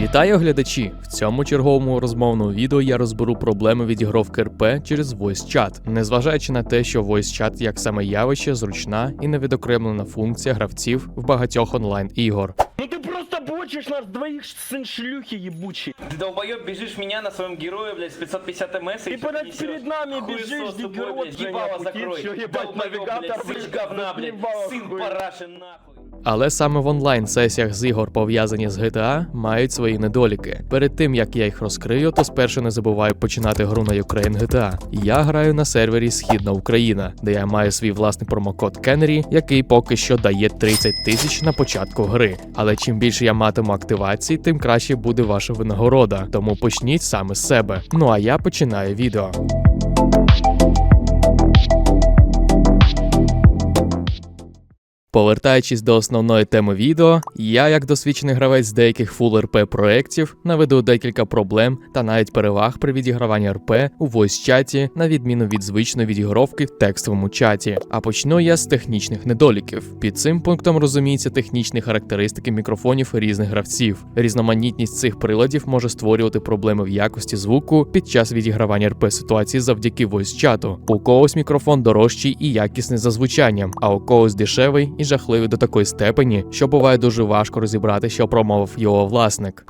Вітаю глядачі! В цьому черговому розмовному відео я розберу проблеми відігровки РП через voice chat, незважаючи на те, що voice chat як саме явище зручна і невідокремлена функція гравців в багатьох онлайн ігор. Ну ты просто бочишь нас двоих, сын шлюхи ебучий. Ты долбоеб бежишь меня на своем герое, блядь, с 550 МС Ты перед, перед нами бежишь, ты дебил, блядь, Женя, ебало пути, закрой. всё, ебать, Долбоёб, навигатор, блядь, сыч блядь, говна, блядь, заебало, сын хуй. параши нахуй. Але саме в онлайн сесіях з ігор, пов'язані з GTA, мають свої недоліки. Перед тим як я їх розкрию, то спершу не забуваю починати гру на Ukraine GTA. Я граю на сервері Східна Україна, де я маю свій власний промокод Кеннері, який поки що дає 30 тисяч на початку гри. Але чим більше я матиму активацій, тим краще буде ваша винагорода. Тому почніть саме з себе. Ну а я починаю відео. Повертаючись до основної теми відео, я, як досвідчений гравець деяких Full RP проєктів, наведу декілька проблем та навіть переваг при відіграванні РП у voice-чаті, на відміну від звичної відігровки в текстовому чаті. А почну я з технічних недоліків. Під цим пунктом розуміються технічні характеристики мікрофонів різних гравців. Різноманітність цих приладів може створювати проблеми в якості звуку під час відігравання РП ситуації завдяки voice-чату. У когось мікрофон дорожчий і якісний за звучанням, а у когось дешевий і жахливий до такої степені, що буває дуже важко розібрати, що промовив його власник.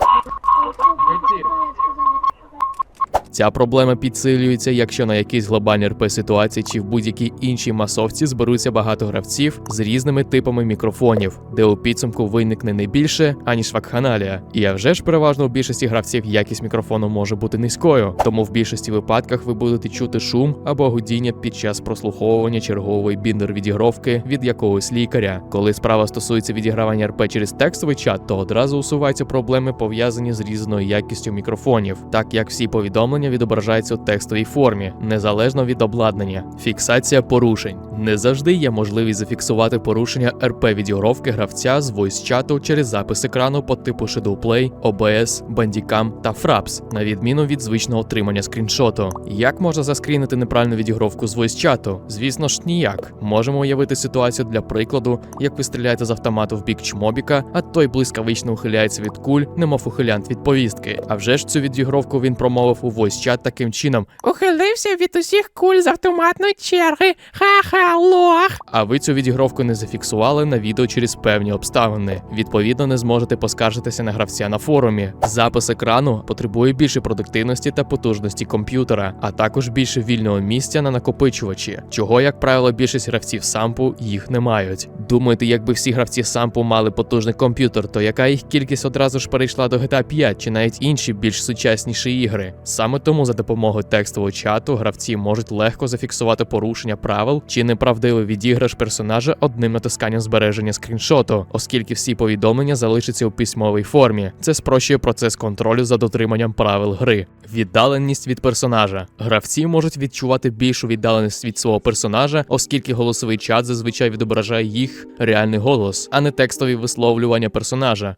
Ця проблема підсилюється, якщо на якійсь глобальній РП ситуації чи в будь-якій іншій масовці зберуться багато гравців з різними типами мікрофонів, де у підсумку виникне не більше, аніж вакханалія. І а вже ж переважно у більшості гравців якість мікрофону може бути низькою, тому в більшості випадках ви будете чути шум або гудіння під час прослуховування чергової біндер відігровки від якогось лікаря. Коли справа стосується відігравання РП через текстовий чат, то одразу усуваються проблеми пов'язані з різною якістю мікрофонів, так як всі повідомлення відображаються у текстовій формі, незалежно від обладнання. Фіксація порушень не завжди є можливість зафіксувати порушення РП відігровки гравця з voice-чату через запис екрану по типу Shadowplay, OBS, Bandicam та Fraps, на відміну від звичного отримання скріншоту. Як можна заскрінити неправильну відігровку з voice-чату? Звісно ж, ніяк. Можемо уявити ситуацію для прикладу, як ви стріляєте з автомату в бік чмобіка, а той блискавично ухиляється від куль, немов ухилянт від повістки. А вже ж цю відігровку він промовив у voice-чат таким чином: Ухилився від усіх куль з автоматної черги. Ха-ха, лох. а ви цю відігровку не зафіксували на відео через певні обставини. Відповідно, не зможете поскаржитися на гравця на форумі. Запис екрану потребує більше продуктивності та потужності комп'ютера, а також більше вільного місця на накопичувачі, чого, як правило, більшість гравців сампу їх не мають. Думаєте, якби всі гравці сампу мали потужний комп'ютер, то яка їх кількість одразу ж перейшла до GTA 5 чи навіть інші більш сучасніші ігри? Саме тому за допомогою текстового чату гравці можуть легко зафіксувати порушення правил чи неправдивий відіграш персонажа одним натисканням збереження скріншоту, оскільки всі повідомлення залишаться у письмовій формі. Це спрощує процес контролю за дотриманням правил гри. Віддаленість від персонажа. Гравці можуть відчувати більшу віддаленість від свого персонажа, оскільки голосовий чат зазвичай відображає їх реальний голос, а не текстові висловлювання персонажа.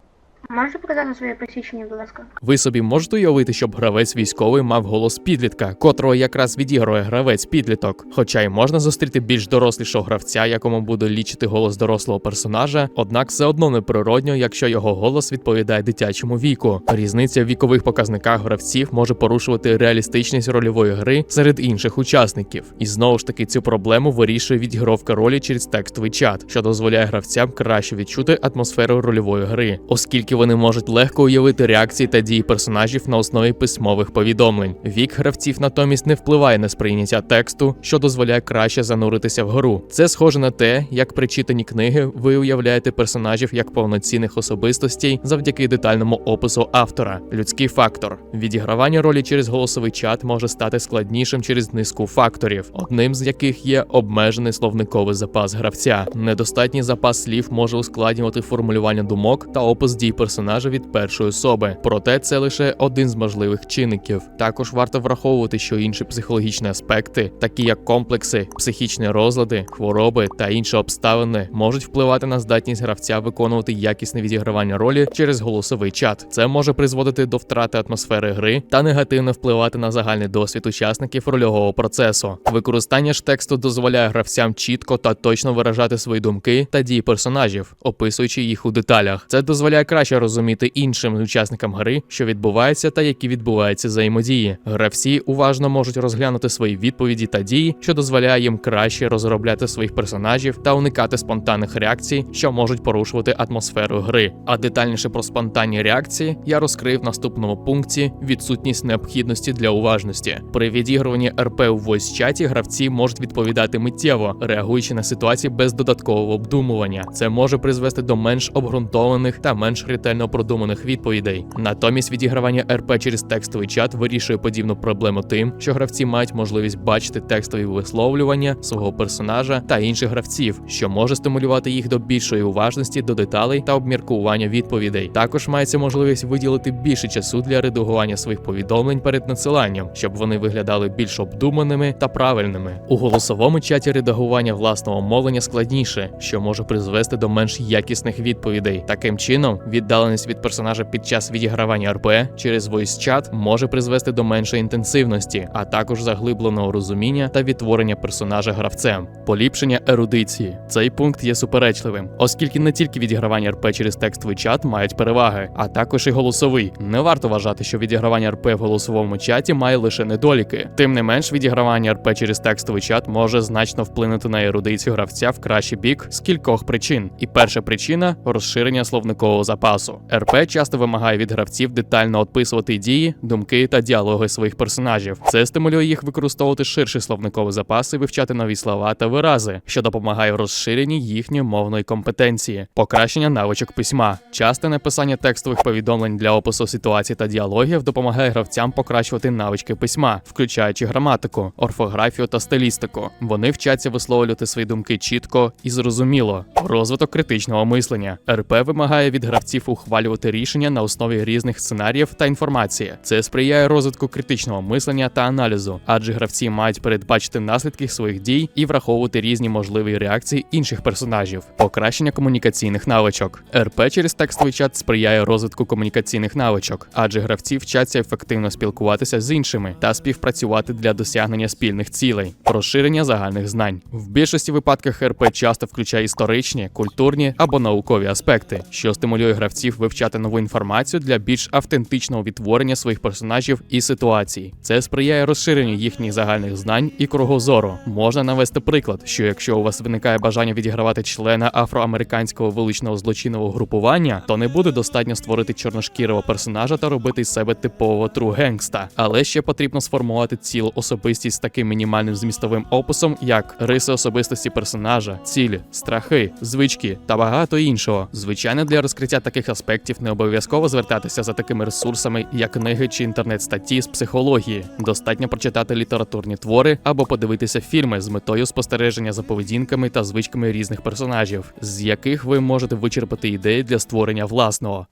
Можете показати своє посвідчення, будь ласка? Ви собі можете уявити, щоб гравець військовий мав голос підлітка, котрого якраз відігрує гравець підліток. Хоча й можна зустріти більш дорослішого гравця, якому буде лічити голос дорослого персонажа, однак все одно неприродньо, якщо його голос відповідає дитячому віку. Різниця в вікових показниках гравців може порушувати реалістичність рольової гри серед інших учасників. І знову ж таки цю проблему вирішує відігровка ролі через текстовий чат, що дозволяє гравцям краще відчути атмосферу рольової гри, оскільки вони можуть легко уявити реакції та дії персонажів на основі письмових повідомлень. Вік гравців натомість не впливає на сприйняття тексту, що дозволяє краще зануритися в гру. Це схоже на те, як при читанні книги ви уявляєте персонажів як повноцінних особистостей завдяки детальному опису автора. Людський фактор відігравання ролі через голосовий чат може стати складнішим через низку факторів, одним з яких є обмежений словниковий запас гравця. Недостатній запас слів може ускладнювати формулювання думок та опис дій персонажа від першої особи. Проте це лише один з можливих чинників. Також варто враховувати, що інші психологічні аспекти, такі як комплекси, психічні розлади, хвороби та інші обставини, можуть впливати на здатність гравця виконувати якісне відігравання ролі через голосовий чат. Це може призводити до втрати атмосфери гри та негативно впливати на загальний досвід учасників рольового процесу. Використання ж тексту дозволяє гравцям чітко та точно виражати свої думки та дії персонажів, описуючи їх у деталях. Це дозволяє краще краще розуміти іншим учасникам гри, що відбувається та які відбуваються взаємодії. Гравці уважно можуть розглянути свої відповіді та дії, що дозволяє їм краще розробляти своїх персонажів та уникати спонтанних реакцій, що можуть порушувати атмосферу гри. А детальніше про спонтанні реакції я розкрив в наступному пункті відсутність необхідності для уважності. При відігруванні РП у voice чаті гравці можуть відповідати миттєво, реагуючи на ситуації без додаткового обдумування. Це може призвести до менш обґрунтованих та менш ретельно продуманих відповідей. Натомість відігравання РП через текстовий чат вирішує подібну проблему тим, що гравці мають можливість бачити текстові висловлювання свого персонажа та інших гравців, що може стимулювати їх до більшої уважності до деталей та обміркування відповідей. Також мається можливість виділити більше часу для редагування своїх повідомлень перед надсиланням, щоб вони виглядали більш обдуманими та правильними. У голосовому чаті редагування власного мовлення складніше, що може призвести до менш якісних відповідей. Таким чином, віддаленість від персонажа під час відігравання РП через voice chat може призвести до меншої інтенсивності, а також заглибленого розуміння та відтворення персонажа гравцем. Поліпшення ерудиції. Цей пункт є суперечливим, оскільки не тільки відігравання РП через текстовий чат мають переваги, а також і голосовий. Не варто вважати, що відігравання РП в голосовому чаті має лише недоліки. Тим не менш, відігравання РП через текстовий чат може значно вплинути на ерудицію гравця в кращий бік з кількох причин. І перша причина розширення словникового запасу. РП часто вимагає від гравців детально описувати дії, думки та діалоги своїх персонажів. Це стимулює їх використовувати ширший словниковий запас і вивчати нові слова та вирази, що допомагає в розширенні їхньої мовної компетенції, покращення навичок письма. Часте написання текстових повідомлень для опису ситуацій та діалогів допомагає гравцям покращувати навички письма, включаючи граматику, орфографію та стилістику. Вони вчаться висловлювати свої думки чітко і зрозуміло. Розвиток критичного мислення. РП вимагає від гравців ухвалювати рішення на основі різних сценаріїв та інформації. Це сприяє розвитку критичного мислення та аналізу, адже гравці мають передбачити наслідки своїх дій і враховувати різні можливі реакції інших персонажів, покращення комунікаційних навичок. РП через текстовий чат сприяє розвитку комунікаційних навичок, адже гравці вчаться ефективно спілкуватися з іншими та співпрацювати для досягнення спільних цілей, розширення загальних знань. В більшості випадках РП часто включає історичні, культурні або наукові аспекти, що стимулює гравців вивчати нову інформацію для більш автентичного відтворення своїх персонажів і ситуацій. Це сприяє розширенню їхніх загальних знань і кругозору. Можна навести приклад, що якщо у вас виникає бажання відігравати члена афроамериканського вуличного злочинного групування, то не буде достатньо створити чорношкірого персонажа та робити з себе типового тру генгста. Але ще потрібно сформувати цілу особистість з таким мінімальним змістовим описом, як риси особистості персонажа, цілі, страхи, звички та багато іншого. Звичайно, для розкриття таких аспектів не обов'язково звертатися за такими ресурсами, як книги чи інтернет-статті з психології. Достатньо прочитати літературні твори або подивитися фільми з метою спостереження за поведінками та звичками різних персонажів, з яких ви можете вичерпати ідеї для створення власного.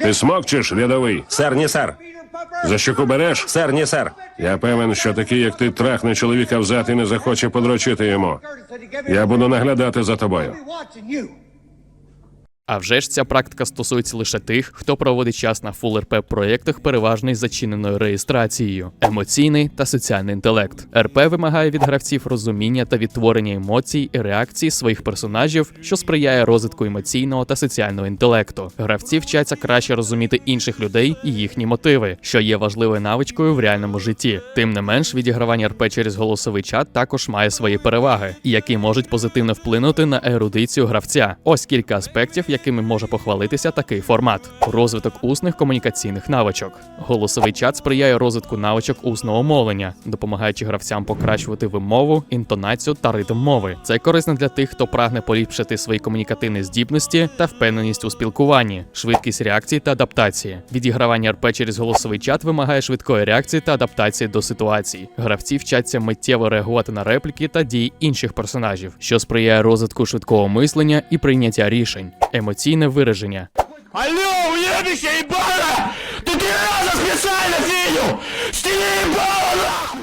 Ти смокчеш, рядовий? Сер, ні, сер. За щоку береш? Сер, ні, сер. Я певен, що такий, як ти, трахне чоловіка взад і не захоче подрочити йому. Я буду наглядати за тобою. А вже ж ця практика стосується лише тих, хто проводить час на Full RP проєктах переважно із зачиненою реєстрацією, емоційний та соціальний інтелект. РП вимагає від гравців розуміння та відтворення емоцій і реакцій своїх персонажів, що сприяє розвитку емоційного та соціального інтелекту. Гравці вчаться краще розуміти інших людей і їхні мотиви, що є важливою навичкою в реальному житті. Тим не менш, відігравання РП через голосовий чат також має свої переваги, які можуть позитивно вплинути на ерудицію гравця. Ось кілька аспектів, якими може похвалитися такий формат: розвиток усних комунікаційних навичок. Голосовий чат сприяє розвитку навичок усного мовлення, допомагаючи гравцям покращувати вимову, інтонацію та ритм мови. Це корисно для тих, хто прагне поліпшити свої комунікативні здібності та впевненість у спілкуванні, швидкість реакції та адаптації. Відігравання РП через голосовий чат вимагає швидкої реакції та адаптації до ситуацій. Гравці вчаться миттєво реагувати на репліки та дії інших персонажів, що сприяє розвитку швидкого мислення і прийняття рішень. Емоційне вираження. Алло, уєбіся, ебало! Тут три раза специально фіню! Стіни ебало нахуй!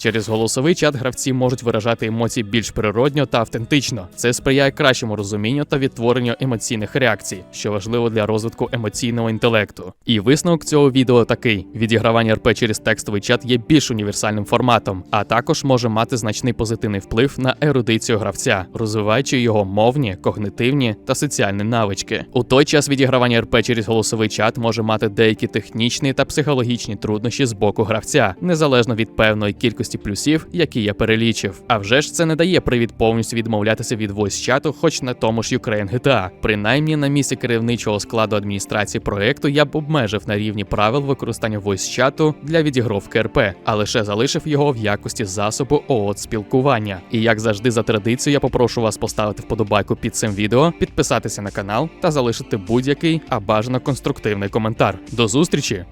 Через голосовий чат гравці можуть виражати емоції більш природньо та автентично. Це сприяє кращому розумінню та відтворенню емоційних реакцій, що важливо для розвитку емоційного інтелекту. І висновок цього відео такий: відігравання РП через текстовий чат є більш універсальним форматом, а також може мати значний позитивний вплив на ерудицію гравця, розвиваючи його мовні, когнитивні та соціальні навички. У той час відігравання РП через голосовий чат може мати деякі технічні та психологічні труднощі з боку гравця, незалежно від певної кількості плюсів, які я перелічив. А вже ж це не дає привід повністю відмовлятися від voice чату, хоч на тому ж Ukraine GTA. Принаймні на місці керівничого складу адміністрації проекту я б обмежив на рівні правил використання voice чату для відігровки РП, а лише залишив його в якості засобу ООД спілкування. І як завжди за традицією, я попрошу вас поставити вподобайку під цим відео, підписатися на канал та залишити будь-який, а бажано конструктивний коментар. До зустрічі!